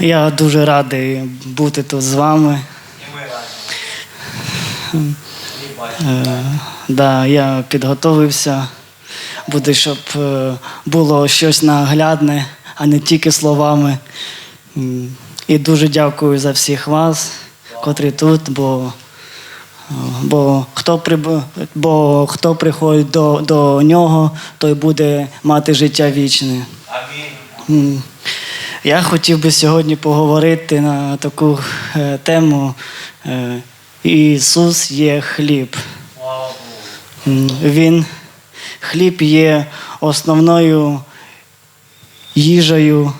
Я дуже радий бути тут з вами. І ми раді. Е, да, я підготовився, буде, щоб е, було щось наглядне, а не тільки словами. І дуже дякую за всіх вас, котрі тут, бо, бо, хто, приб... бо хто приходить до, до нього, той буде мати життя вічне. Амінь. Я хотів би сьогодні поговорити на таку е, тему е, Ісус є хліб. Він хліб є основною їжею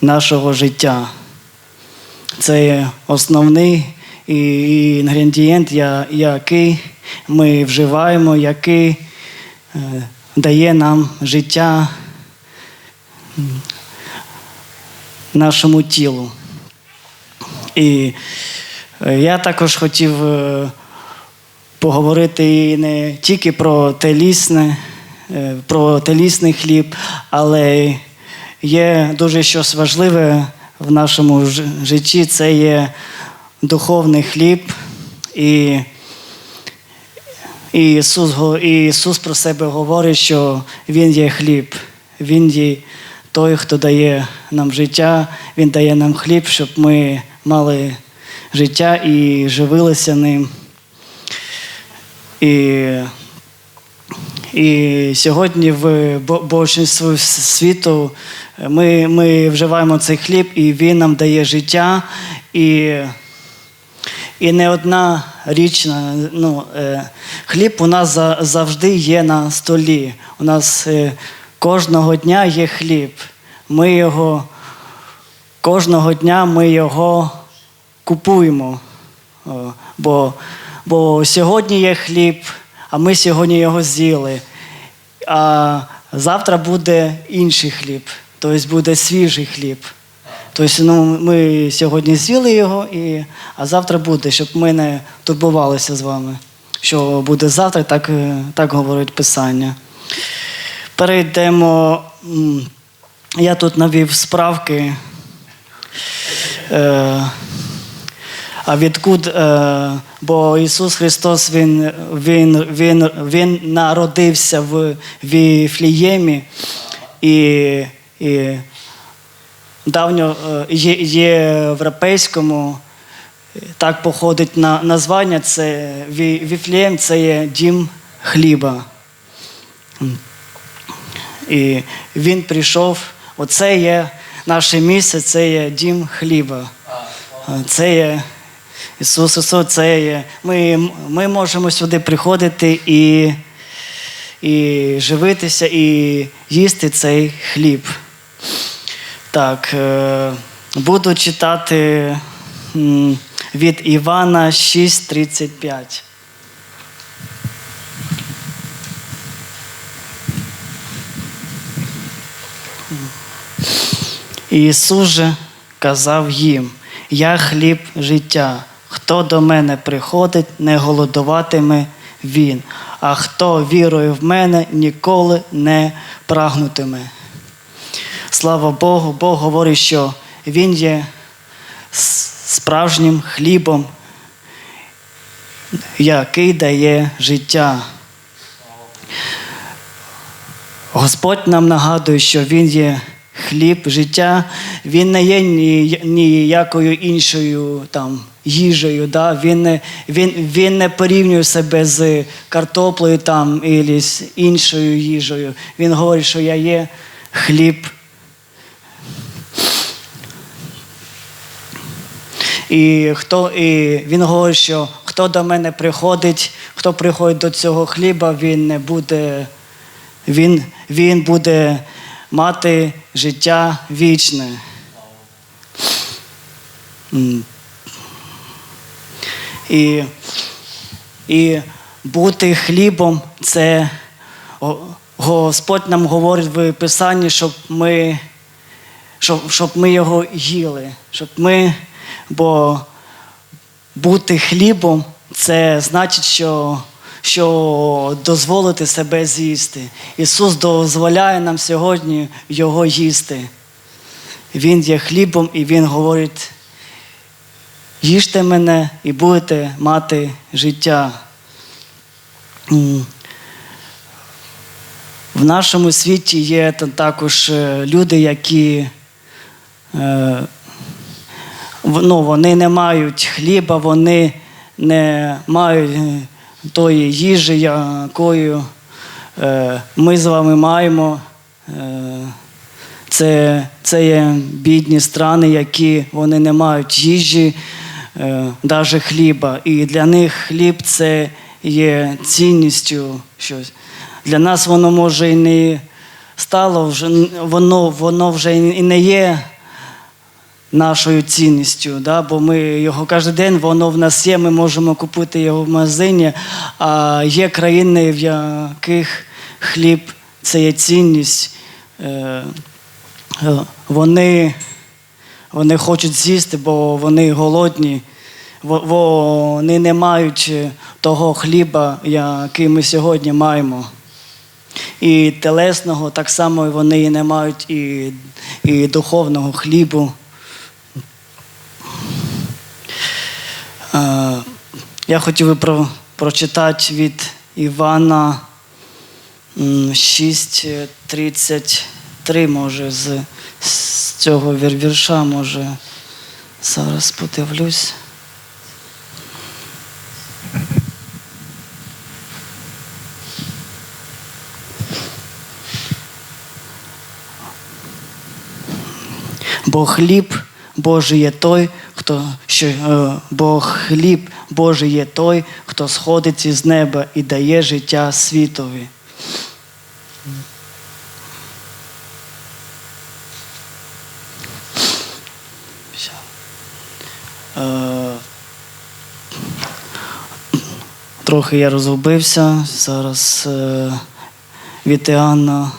нашого життя. Це є основний інгредієнт, який ми вживаємо, який е, дає нам життя нашому тілу. І е, я також хотів е, поговорити не тільки про телісне, е, про телісний хліб, але є дуже щось важливе в нашому житті це є духовний хліб. І, і, Ісус, і Ісус про себе говорить, що Він є хліб, Він є той, хто дає нам життя, Він дає нам хліб, щоб ми мали життя і живилися ним. І, і сьогодні в більшості світу ми, ми вживаємо цей хліб, і він нам дає життя. І, і не одна річ, ну, е, хліб у нас завжди є на столі. У нас е, кожного дня є хліб. Ми його, кожного дня ми його купуємо. Бо, бо сьогодні є хліб, а ми сьогодні його з'їли. А завтра буде інший хліб, тобто буде свіжий хліб. Тобто ну, ми сьогодні з'їли його, і, а завтра буде, щоб ми не турбувалися з вами. Що буде завтра, так, так говорить Писання. Перейдемо. Я тут навів справки. Е, а відкуд, е, бо Ісус Христос Він, він, він, він народився в Віфліємі і, і давньо е, є, європейському так походить на названня. Це Віфлієм це є дім хліба. І він прийшов, оце є наше місце, це є дім хліба. Це є Ісус Ісус, це є. Ми, ми можемо сюди приходити і, і живитися, і їсти цей хліб. Так, е, буду читати від Івана 6,35. Ісус же казав їм: Я хліб життя. Хто до мене приходить, не голодуватиме він, а хто вірує в мене, ніколи не прагнутиме. Слава Богу, Бог говорить, що Він є справжнім хлібом, який дає життя. Господь нам нагадує, що Він є хліб життя, Він не є ніякою іншою там, їжею. Да? Він, не, він, він не порівнює себе з картоплею там, або з іншою їжею. Він говорить, що я є хліб. І, хто, і він говорить, що хто до мене приходить, хто приходить до цього хліба, він не буде, він, він буде мати життя вічне. І, і бути хлібом це Господь нам говорить в Писанні, щоб ми, щоб, щоб ми його їли, щоб ми, бо бути хлібом це значить, що, що дозволити себе з'їсти. Ісус дозволяє нам сьогодні його їсти. Він є хлібом, і Він говорить: їжте мене і будете мати життя. В нашому світі є та- також е, люди, які е, ну, вони не мають хліба, вони не мають е, тої їжі, якою е, ми з вами маємо. Е, Це, це є бідні страни, які вони не мають їжі, е, навіть хліба. І для них хліб це є цінністю щось. Для нас воно може і не стало вже, воно, воно вже і не є нашою цінністю, да? бо ми його кожен день, воно в нас є, ми можемо купити його в магазині, а є країни, в яких хліб це є цінність. Е, е, Вони, вони хочуть з'їсти, бо вони голодні. Во- Вони не мають того хліба, який ми сьогодні маємо. І телесного так само вони і не мають і, і духовного хлібу. Я хотів би про, прочитати від Івана м, 6.33, може, з, з цього вір- вірша, може, зараз подивлюсь. Бо хліб Божий є той, хто що, е, бо хліб Божий є той, хто сходить із неба і дає життя світові. Е, Трохи я розгубився. Зараз е, від Іоанна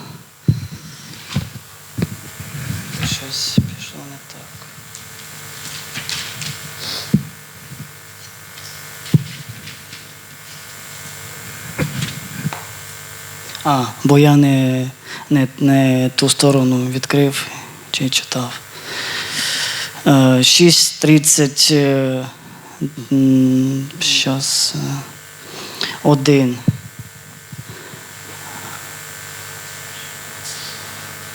Щось пішло не так. А, бо я не, не, не ту сторону відкрив чи читав. Е, 6.30. е, м, Щас. е, Один.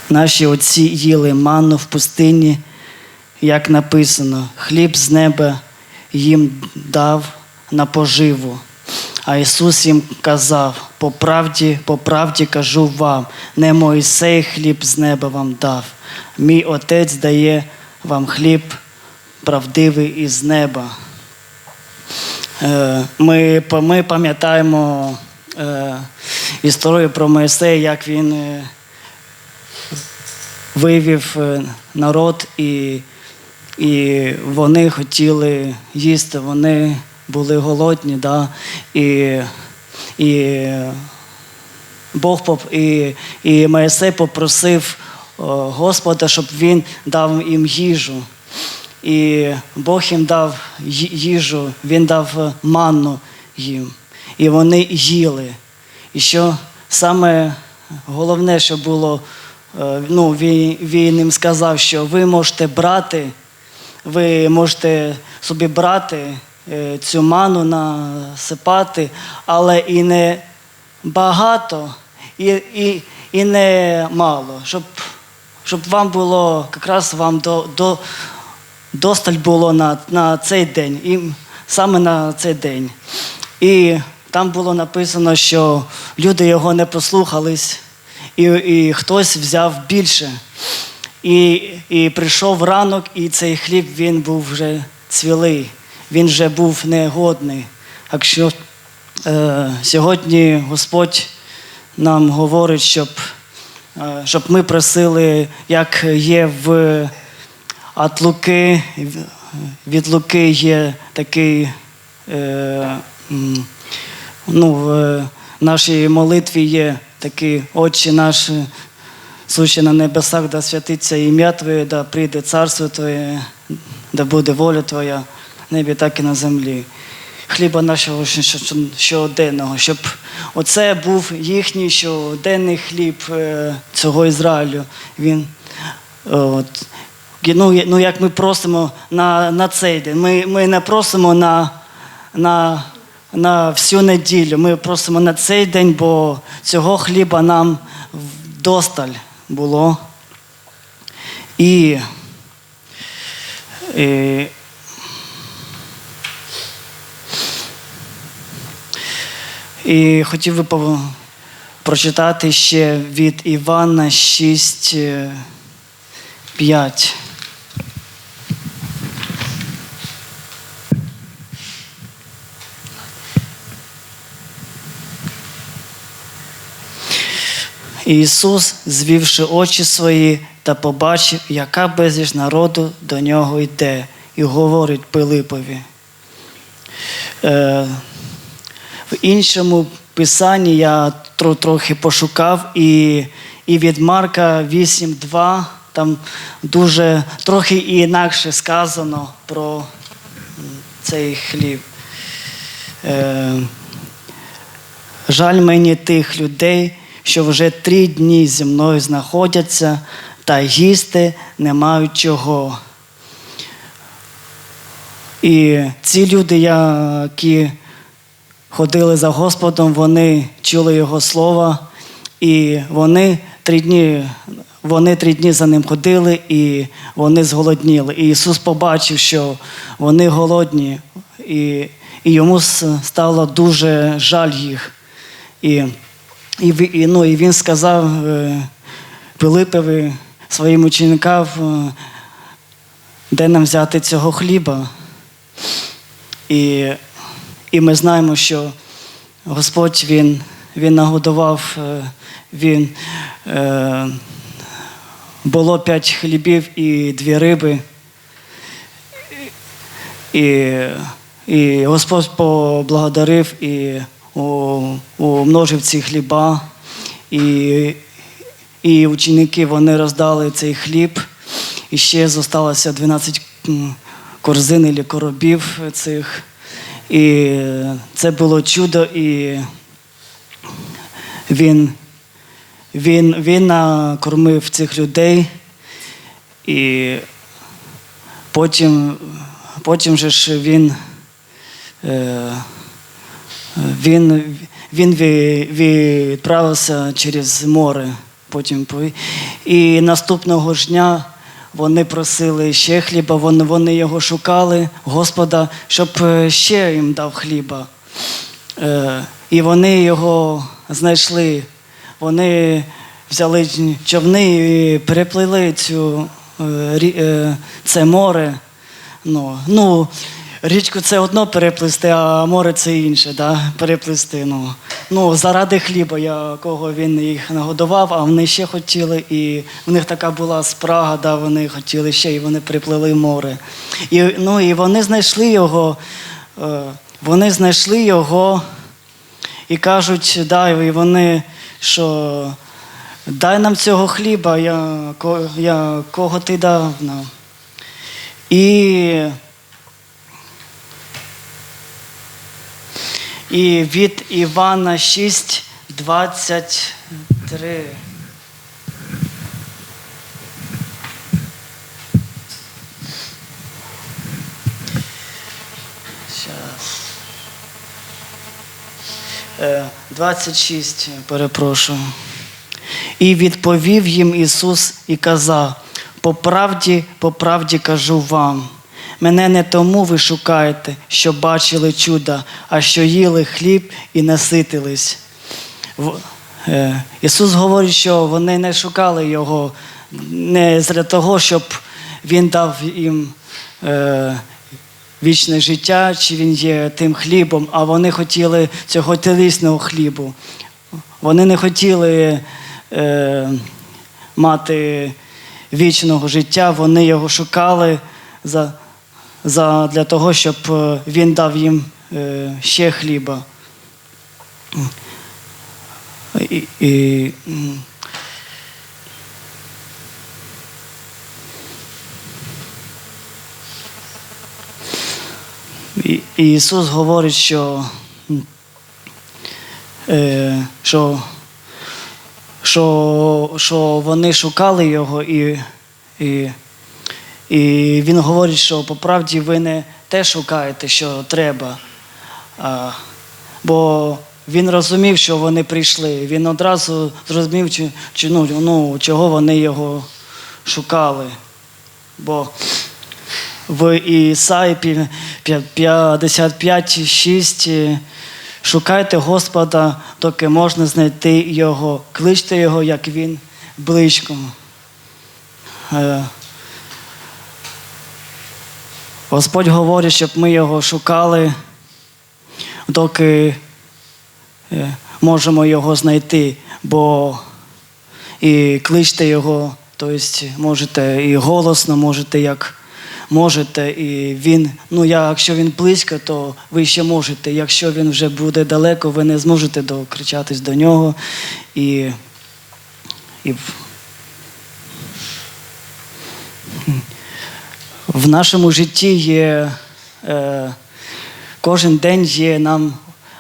Наші отці їли манну в пустині, як написано, хліб з неба їм дав на поживу. А Ісус їм казав: по правді, по правді кажу вам, не Мойсей хліб з неба вам дав. Мій Отець дає вам хліб правдивий із неба. Е, Ми, ми пам'ятаємо е, історію про Моїсея, як він е, вивів народ, і, і вони хотіли їсти, вони були голодні, да? і, і Бог поп, і, і Моїсей попросив Господа, щоб він дав їм їжу. І Бог їм дав їжу, Він дав е, манну їм. І вони їли. І що саме головне, що було, е, ну, він, він їм сказав, що ви можете брати, ви можете собі брати цю ману насипати, але і не багато, і, і, і не мало, щоб, щоб вам було якраз вам до, до, досталь було на, на цей день, і саме на цей день. І там було написано, що люди його не послухались, і, і хтось взяв більше. І, і прийшов ранок, і цей хліб він був вже цвілий, він вже був негодний. Якщо е, сьогодні Господь нам говорить, щоб, е, щоб ми просили, як є в от Луки, від Луки є такий, е, ну, в нашій молитві є такий Отче наш, сущий на небесах, да святиться ім'я Твоє, да прийде царство Твоє, да буде воля Твоя, небі, так і на землі. Хліба нашого щоденного, щоб оце був їхній щоденний хліб е, цього Ізраїлю. Він, от, ну, ну, як ми просимо на, на цей день. Ми, ми не просимо на, на, на всю неділю. Ми просимо на цей день, бо цього хліба нам досталь було. І, і І хотів би прочитати ще від Івана 6, е, 5. Ісус, звівши очі свої, та побачив, яка безліч народу до нього йде, і говорить Пилипові. Е, в іншому писанні я трохи пошукав, і, і від Марка 8.2 там дуже трохи інакше сказано про цей хліб. Е, Жаль мені тих людей, що вже три дні зі мною знаходяться та їсти не мають чого. І ці люди, які ходили за Господом, вони чули Його слова, і вони три дні, вони три дні за ним ходили, і вони зголодніли. І Ісус побачив, що вони голодні, і, і йому стало дуже жаль їх. І, і, і, ну, і він сказав е, Пилипові своїм ученикам, е, де нам взяти цього хліба. І, і ми знаємо, що Господь Він, він нагодував, е, він, е, було п'ять хлібів і дві риби. І, і Господь поблагодарив і умножив ці хліба. І, і ученики вони роздали цей хліб. І ще зосталося 12 корзин або коробів цих. І це було чудо, і він, він, він накормив цих людей. І потім, потім же ж він, е, він, він ві- відправився через море. Потім і наступного ж дня вони просили ще хліба, вони, його шукали, Господа, щоб е, ще їм дав хліба. Е, і вони його знайшли. Вони взяли човни і переплили цю, е, це море. Ну, ну, річку це одно переплисти, а море це інше, да? переплисти. Ну. Ну, заради хліба, якого він їх нагодував, а вони ще хотіли, і в них така була спрага, да, вони хотіли ще, і вони приплили море. І, ну, і вони знайшли його, е, вони знайшли його і кажуть, да, і вони, що дай нам цього хліба, я, я, кого ти дав нам. І, і від Івана 6, 23. Щас. Е, 26, перепрошую. І відповів їм Ісус і казав: по правді, по правді кажу вам. Мене не тому ви шукаєте, що бачили чуда, а що їли хліб і наситились. Е, Ісус говорить, що вони не шукали Його не для того, щоб Він дав їм е, вічне життя, чи Він є тим хлібом, а вони хотіли цього телесного хлібу. Вони не хотіли е, мати вічного життя, вони його шукали за, за, для того, щоб е, він дав їм е, ще хліба. І, і, і, Ісус говорить, що, е, що, що, що вони шукали його і, і, І він говорить, що по правді ви не те шукаєте, що треба. А, бо він розумів, що вони прийшли. Він одразу зрозумів, чи, чи, ну, ну, чого вони його шукали. Бо в Ісаї 55,6 шукайте Господа, доки можна знайти Його. Кличте Його, як Він близько. Господь говорить, щоб ми його шукали, доки е, можемо його знайти, бо і кличте його, тобто можете і голосно, можете як можете, і він, ну я, якщо він близько, то ви ще можете. Якщо він вже буде далеко, ви не зможете докричатись до нього. І, і в нашому житті є е, кожен день є нам,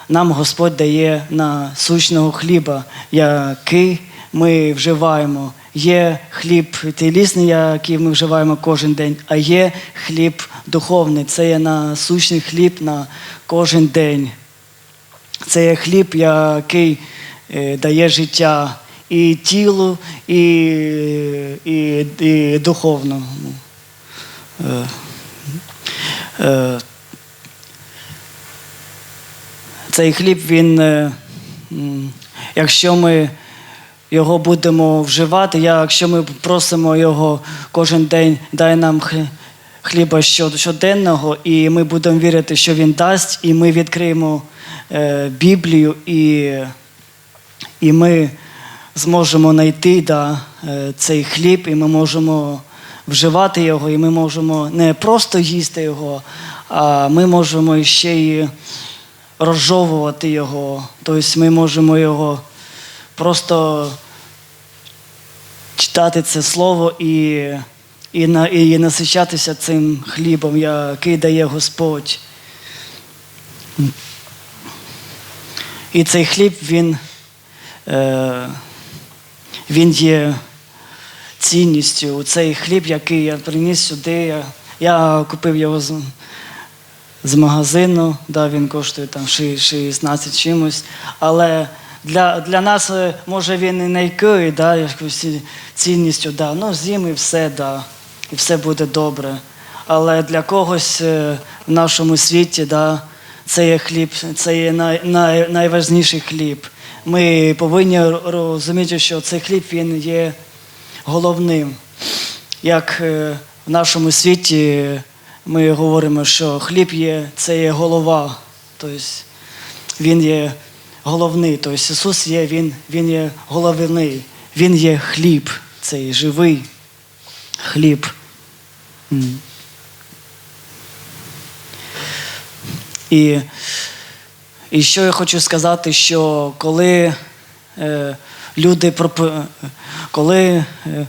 нам Господь дає на сущного хліба, який ми вживаємо. Є хліб тілісний, який ми вживаємо кожен день, а є хліб духовний. Це є насущний хліб на кожен день. Це є хліб, який е, дає життя і тілу, і, і, і духовно. Е, е, Цей хліб, він, е, якщо ми його будемо вживати, якщо ми просимо його кожен день, дай нам хліба щоденного, і ми будемо вірити, що він дасть, і ми відкриємо Біблію, і, і ми зможемо знайти да, цей хліб, і ми можемо вживати його, і ми можемо не просто їсти його, а ми можемо ще й розжовувати його. Тобто ми можемо його просто читати це слово і, і, на, і насичатися цим хлібом, який дає Господь. І цей хліб, він, е, він є цінністю. Цей хліб, який я приніс сюди, я, я купив його з, з магазину, да, він коштує там 16 чимось. Але для, для нас, е, може, він і не який, да, якоюсь ці- цінністю, да, ну з'їм і все, да, і все буде добре. Але для когось е, в нашому світі, да, це є хліб, це є най, най, найважніший хліб. Ми повинні розуміти, що цей хліб він є головним. Як е, в нашому світі ми говоримо, що хліб є, це є голова. Тобто він є головний. Тобто Ісус є, Він, він є головний, Він є хліб, цей живий хліб. І, і що я хочу сказати, що коли е, люди коли е,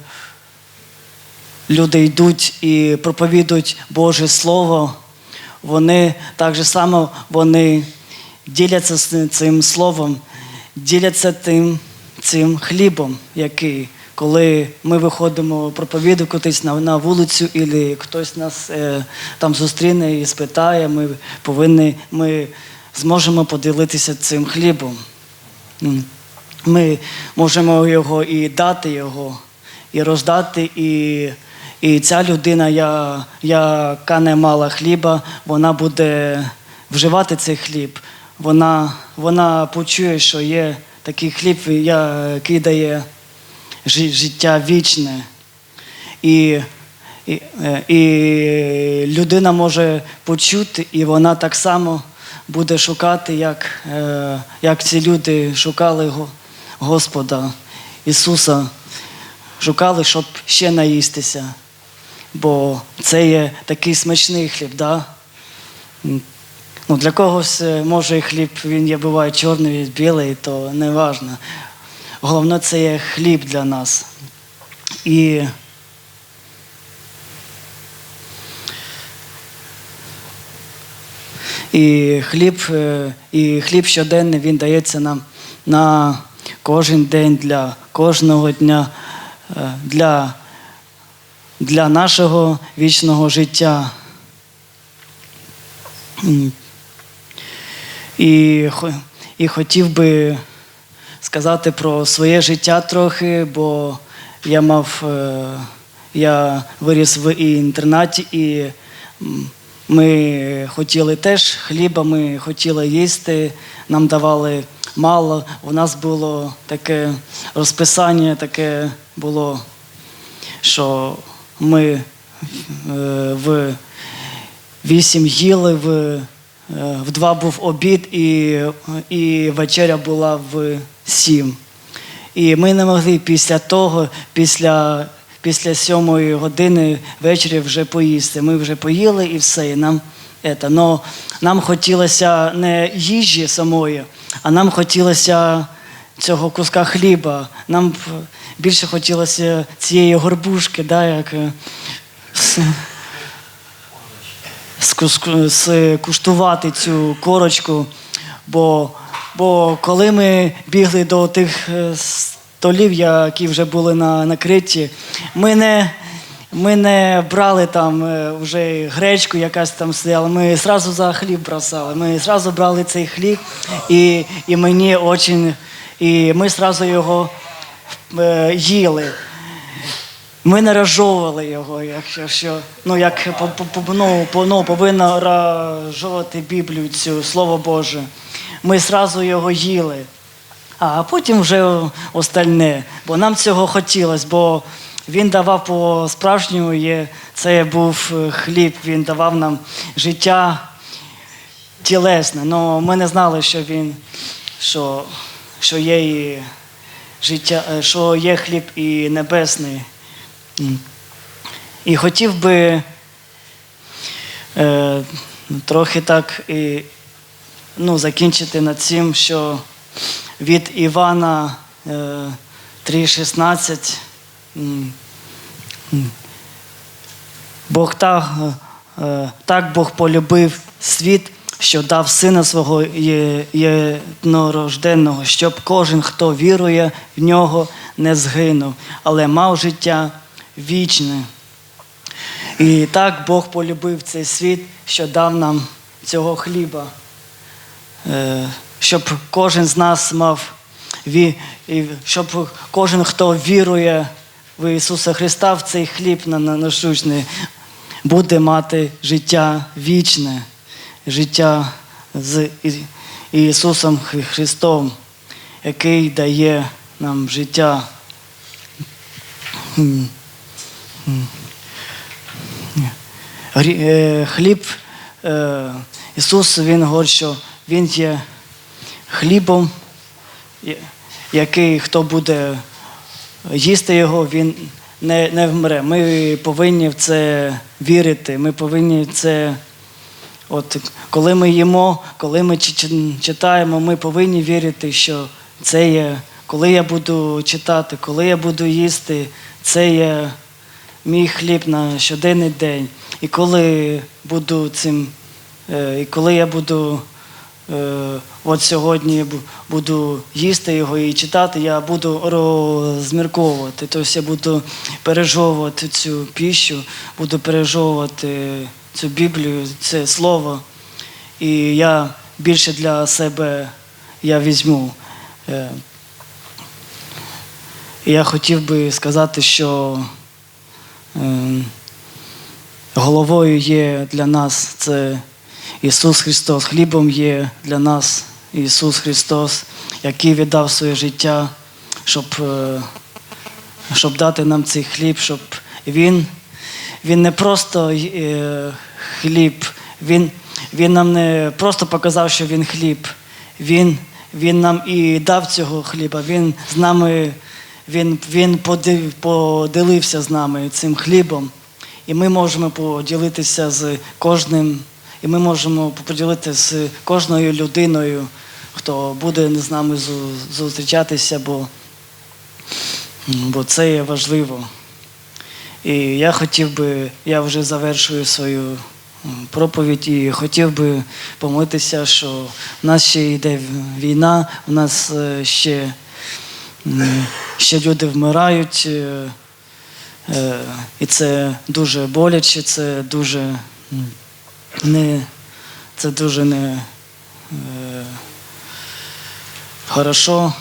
люди йдуть і проповідують Боже Слово, вони так же само вони діляться цим словом, діляться тим цим хлібом, який, коли ми виходимо проповідуватись на, на вулицю, і хтось нас е, там зустріне і спитає, ми повинні, ми зможемо поділитися цим хлібом. Ми можемо його і дати його, і роздати, і, і ця людина, я, яка не мала хліба, вона буде вживати цей хліб. Вона, вона почує, що є такий хліб, який дає життя вічне. І, і, е, і людина може почути, і вона так само буде шукати, як, е, як ці люди шукали Го- Господа Ісуса, шукали, щоб ще наїстися. Бо це є такий смачний хліб, да? Ну, для когось е, може хліб він є буває чорний, білий, то не важно. Головне, це є хліб для нас. І І хліб, е, і хліб щоденний він дається нам на кожен день для кожного дня, е, для для нашого вічного життя. І, і хотів би сказати про своє життя трохи, бо я мав, е, я виріс в інтернаті, і ми хотіли теж хліба, ми хотіли їсти, нам давали мало. У нас було таке розписання, таке було, що ми е, в вісім їли, в, е, в два був обід, і, і вечеря була в сім. І ми не могли після того, після, після сьомої години ввечері вже поїсти. Ми вже поїли і все. І нам, ета, но нам хотілося не їжі самої, а нам хотілося цього куска хліба. Нам більше хотілося цієї горбушки, да, як, е, скуштувати цю корочку. Бо, бо коли ми бігли до тих е, столів, які вже були на, накриті, ми не, ми не брали там е, вже гречку, якась там стояла. Ми одразу за хліб бросали. Ми одразу брали цей хліб, і, і мені очень, і ми одразу його е, їли. Ми не його, якщо що, ну як ну, ну, повинно розжовувати Біблію, цю Слово Боже. Ми зразу його їли, а потім вже остальне. Бо нам цього хотілося, бо він давав по справжньому, це був е, хліб, він давав нам життя тілесне. Ну ми не знали, що він, що, що є і життя, е, що є хліб і небесний. І хотів би е, трохи так і, ну, закінчити над цим, що від Івана е, 3,16 м, м, Бог так, е, е, так Бог полюбив світ, що дав сина свого єднорожденного, щоб кожен, хто вірує в нього, не згинув, але мав життя вічне. І так Бог полюбив цей світ, що дав нам цього хліба, Е, щоб кожен з нас мав щоб кожен, хто вірує в Ісуса Христа, в цей хліб на- на- насущний, буде мати життя вічне, життя з Ісусом Христом, який дає нам життя. Е, Хліб е, Ісус Він говорить, що Він є хлібом, який хто буде їсти його, він не, не вмре. Ми повинні в це вірити. Ми повинні це. От коли ми їмо, коли ми чи- чи- читаємо, ми повинні вірити, що це є, коли я буду читати, коли я буду їсти, це є мій хліб на щоденний день. І коли буду цим, е, і коли я буду от сьогодні буду їсти його і читати, я буду розмірковувати. Тобто я буду пережовувати цю піщу, буду пережовувати цю Біблію, це слово. І я більше для себе я візьму. Е, І я хотів би сказати, що ем, головою є для нас це Ісус Христос, хлібом є для нас Ісус Христос, який віддав своє життя, щоб, е, щоб дати нам цей хліб, щоб Він, він не просто е, хліб, він, він нам не просто показав, що Він хліб. Він, він нам і дав цього хліба. Він з нами, він, він поділився з нами цим хлібом. І ми можемо поділитися з кожним, і ми можемо поділитися з кожною людиною, хто буде з нами зустрічатися, бо, бо це є важливо. І я хотів би, я вже завершую свою проповідь і хотів би помолитися, що в нас ще йде війна, у нас е, ще, ще люди вмирають. е, Е, І це дуже боляче, це дуже не, це дуже не е, хорошо.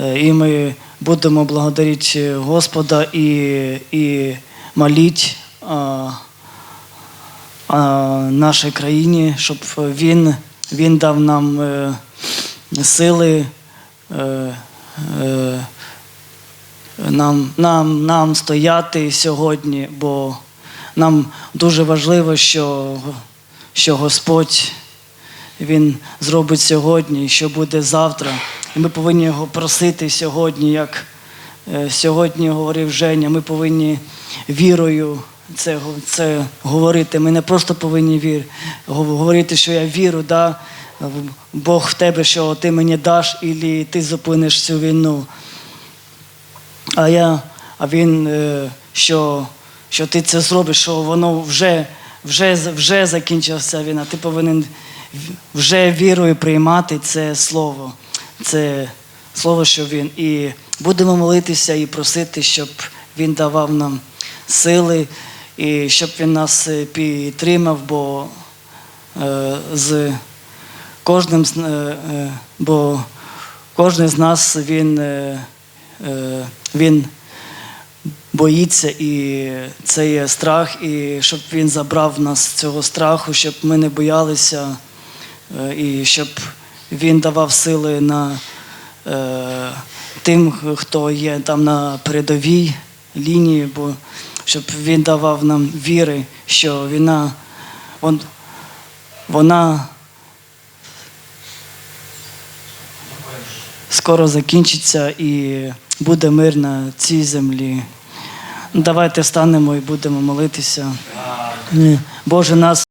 Е, І ми будемо благодарити Господа і, і моліть а, а, нашій країні, щоб Він, він дав нам е, сили. Е, е, нам, нам, нам стояти сьогодні, бо нам дуже важливо, що, що Господь Він зробить сьогодні, що буде завтра. І ми повинні його просити сьогодні, як е, сьогодні говорив Женя, ми повинні вірою це, це говорити. Ми не просто повинні вір, говорити, що я вірю, да, Бог в тебе, що ти мені даш, і ти зупиниш цю війну. А я, а він, е, що, що ти це зробиш, що воно вже, вже, вже закінчилася війна. Ти повинен вже вірою приймати це слово. Це слово, що він. І будемо молитися і просити, щоб він давав нам сили, і щоб він нас е, підтримав, бо е, з кожним е, е, бо кожен з нас він, е, е, він боїться, і це є страх, і щоб він забрав нас цього страху, щоб ми не боялися, е, і щоб він давав сили на е, тим, хто є там на передовій лінії, бо щоб він давав нам віри, що війна, вон, вона скоро закінчиться і буде мир на цій землі. Давайте встанемо і будемо молитися. Боже нас.